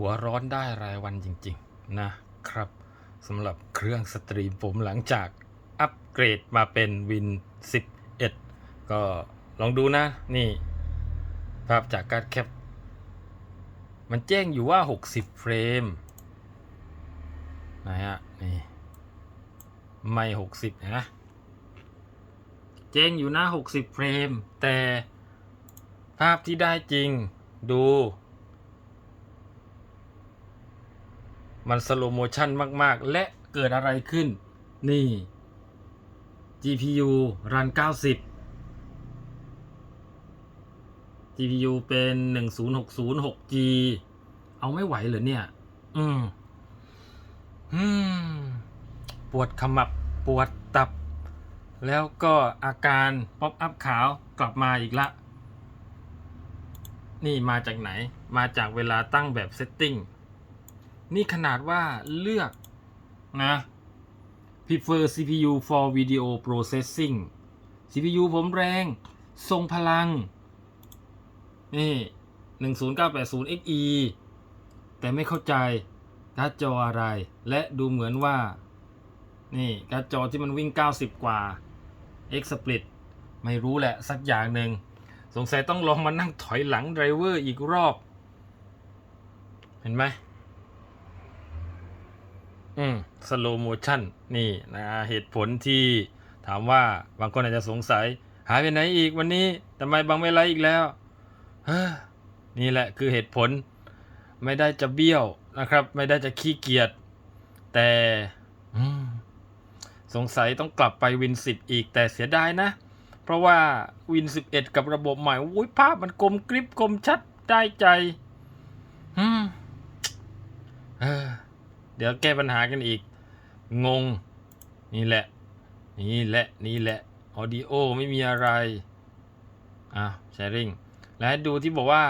หัวร้อนได้รายวันจริง ๆ นะครับสำหรับเครื่องสตรีมผมหลังจากอัปเกรดมาเป็น Win 11 ก็ลองดูนะ นี่ ภาพจากการแคป มันแจ้งอยู่ว่า 60 เฟรมนะฮะ นี่ ไม่ 60 นะ แจ้งอยู่นะ 60 เฟรม แต่ภาพที่ได้จริงดู มันสโลโมชันมาก ๆ และเกิดอะไรขึ้น นี่ GPU รัน 90 GPU เป็น 10606G เอาไม่ไหวเหรอเนี่ย อืม อืม ปวดขมับ ปวดตับ แล้วก็อาการป๊อปอัพขาวกลับมาอีกละ นี่มาจากไหน มาจากเวลาตั้งแบบเซตติ้ง นี่ขนาดว่าเลือกนะ prefer CPU for video processing CPU ผมแรง ทรงพลัง นี่ 10980 XE แต่ไม่เข้าใจการ์ดจออะไร และดูเหมือนว่า นี่การ์ดจอที่มันวิ่ง 90 กว่า X Split ไม่รู้แหละ สักอย่างหนึ่ง สงสัยต้องลองมานั่งถอยหลังไดรเวอร์อีกรอบ เห็นไหม อืมสโลโมชันนี่นะเหตุผลที่ถามว่าบางคนอาจจะสงสัย หายไปไหนอีกวันนี้ทำไมบางไม่ไลฟ์อีกแล้วนี่แหละคือเหตุผล ไม่ได้จะเบี้ยวนะครับ ไม่ได้จะขี้เกียจแต่สงสัยต้องกลับไปวินสิบอีกแต่เสียดายนะ เพราะว่าวินสิบเอ็ดกับระบบใหม่อุ้ยภาพมันกลมกริบกลมชัดได้ใจ อืมเออ เดี๋ยวแก้ปัญหากันอีก งง นี่แหละ นี่แหละ นี่แหละ ออดิโอไม่มีอะไร อะแชร์ริงและดูที่บอกว่า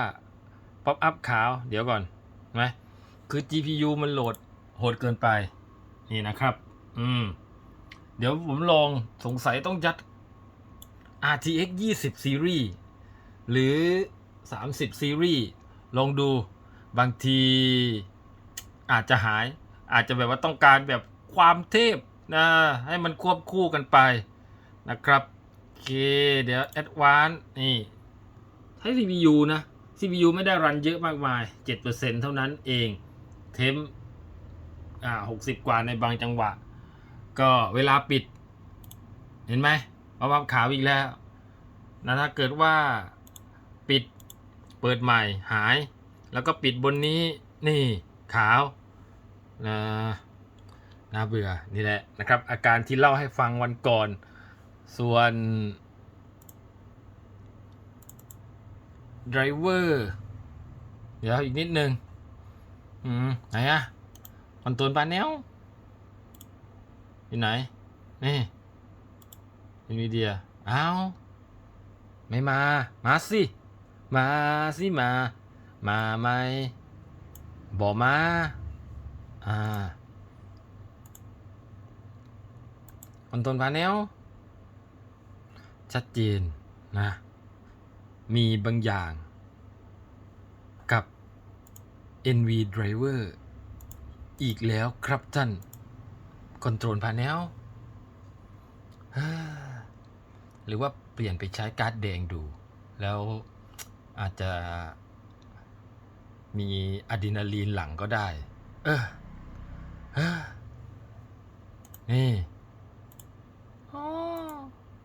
ป๊อปอัพขาว เดี๋ยวก่อนไหมคือ GPU มันโหลดโหดเกินไป นี่นะครับ อืม เดี๋ยวผมลองสงสัยต้องยัด RTX 20 Series หรือ 30 Series ลองดูบางทีอาจจะหาย อาจจะแบบว่าต้องการแบบความเทพนะให้มันควบคู่กันไปนะครับโอเคเดี๋ยว a d v a n c e นี่ใช้ CPU นะ CPU ไม่ได้รันเยอะมากมาย 7%เท่านั้นเองเทมอ่า60กว่าในบางจังหวะ ก็เวลาปิด เห็นไหมมาวับขาวอีกแล้วนะถ้าเกิดว่าปิดเปิดใหม่หาย แล้วก็ปิดบนนี้นี่ขาว นะน่าเบื่อนี่แหละนะครับ อาการที่เล่าให้ฟังวันก่อน ส่วนไดรเวอร์เดี๋ยวอีกนิดนึง อืม ไหนอะคอนโทรลปาเนลอยู่ไหน นี่อินวีเดียอ้าวไม่มา มาสิ มาสิมา มาไหมบอกมา อ่าคอนโทรลพาเนลชัดเจนนะ มีบางอย่างกับ NV Driver อีกแล้วครับท่านคอนโทรลพาเนลหรือว่าเปลี่ยนไปใช้การ์ดแดงดู แล้วอาจจะมีอะดรีนาลีนหลังก็ได้ เออ นี่อ๋อ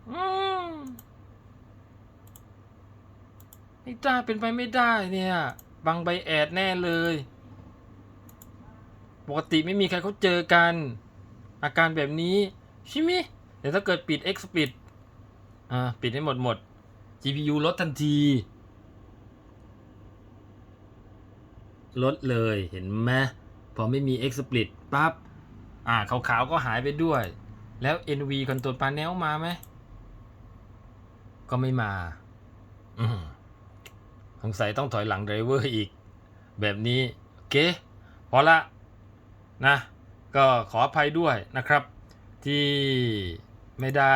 อืมไม่ได้เป็นไปไม่ได้เนี่ยบางใบแอดแน่เลย ปกติไม่มีใครเขาเจอกัน อาการแบบนี้ใช่ไหมเดี๋ยวถ้าเกิดปิด X ปิด อ่า ปิดให้หมดหมด GPU ลดทันที ลดเลยเห็นไหม พอไม่มี X split ปั๊บอ่าขาวๆก็หายไปด้วย แล้ว NV Control Panel มาไหม ก็ไม่มาอืมสงสัยต้องถอยหลังไดรเวอร์อีก แบบนี้ โอเค พอละนะ ก็ขออภัยด้วยนะครับ ที่ไม่ได้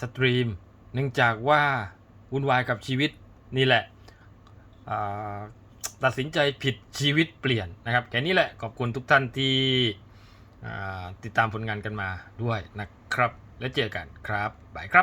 สตรีม เนื่องจากว่าวุ่นวายกับชีวิตนี่แหละอ่า ตัดสินใจผิดชีวิตเปลี่ยนนะครับแค่นี้แหละขอบคุณทุกท่านที่ติดตามผลงานกันมาด้วยนะครับ และเจอกันครับบายครับ